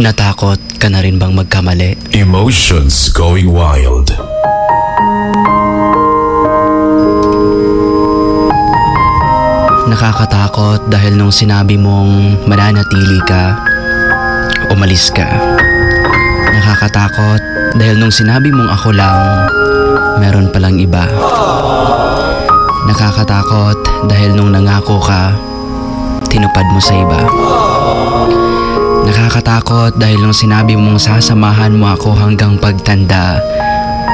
Natakot ka na rin bang magkamali? Emotions going wild. Nakakatakot dahil nung sinabi mong mananatili ka, umalis ka. Nakakatakot dahil nung sinabi mong ako lang, meron palang iba. Nakakatakot dahil nung nangako ka, tinupad mo sa iba. Nakakatakot dahil nung sinabi mong sasamahan mo ako hanggang pagtanda,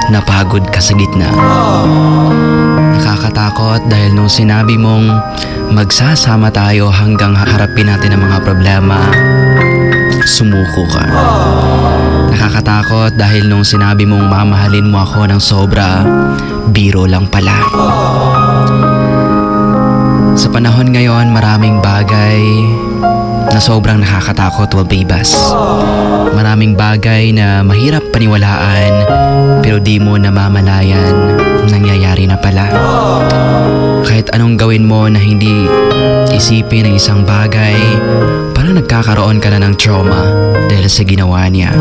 napagod ka sa gitna. Nakakatakot dahil nung sinabi mong magsasama tayo hanggang harapin natin ang mga problema, sumuko ka. Nakakatakot dahil nung sinabi mong mamahalin mo ako ng sobra, biro lang pala. Sa panahon ngayon, maraming bagay na sobrang nakakatakot will bebas. Maraming bagay na mahirap paniwalaan pero di mo namamalayan nangyayari na pala. Kahit anong gawin mo na hindi isipin ng isang bagay, parang nagkakaroon ka na ng trauma dahil sa ginawa niya.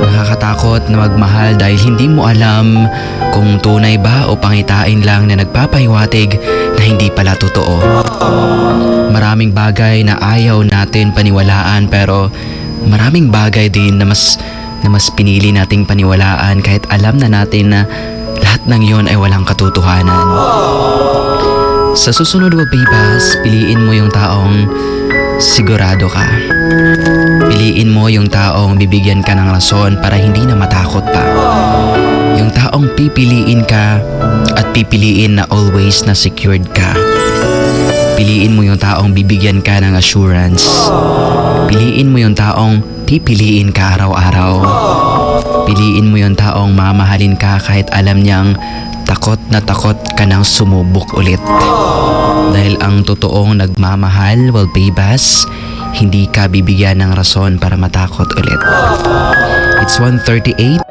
Nakakatakot na magmahal dahil hindi mo alam kung tunay ba o pangitain lang na nagpapahiwatig na hindi pala totoo. Maraming bagay na ayaw natin paniwalaan pero maraming bagay din na mas na mas pinili nating paniwalaan kahit alam na natin na lahat ng yon ay walang katotohanan. Sa susunod wag bibas, piliin mo yung taong sigurado ka. Piliin mo yung taong bibigyan ka ng rason para hindi na matakot pa. Yung taong pipiliin ka at pipiliin na always na secured ka. Piliin mo yung taong bibigyan ka ng assurance. Piliin mo yung taong pipiliin ka araw-araw. Piliin mo yung taong mamahalin ka kahit alam niyang takot na takot ka nang sumubok ulit. Dahil ang totoong nagmamahal will bas, hindi ka bibigyan ng rason para matakot ulit. It's 138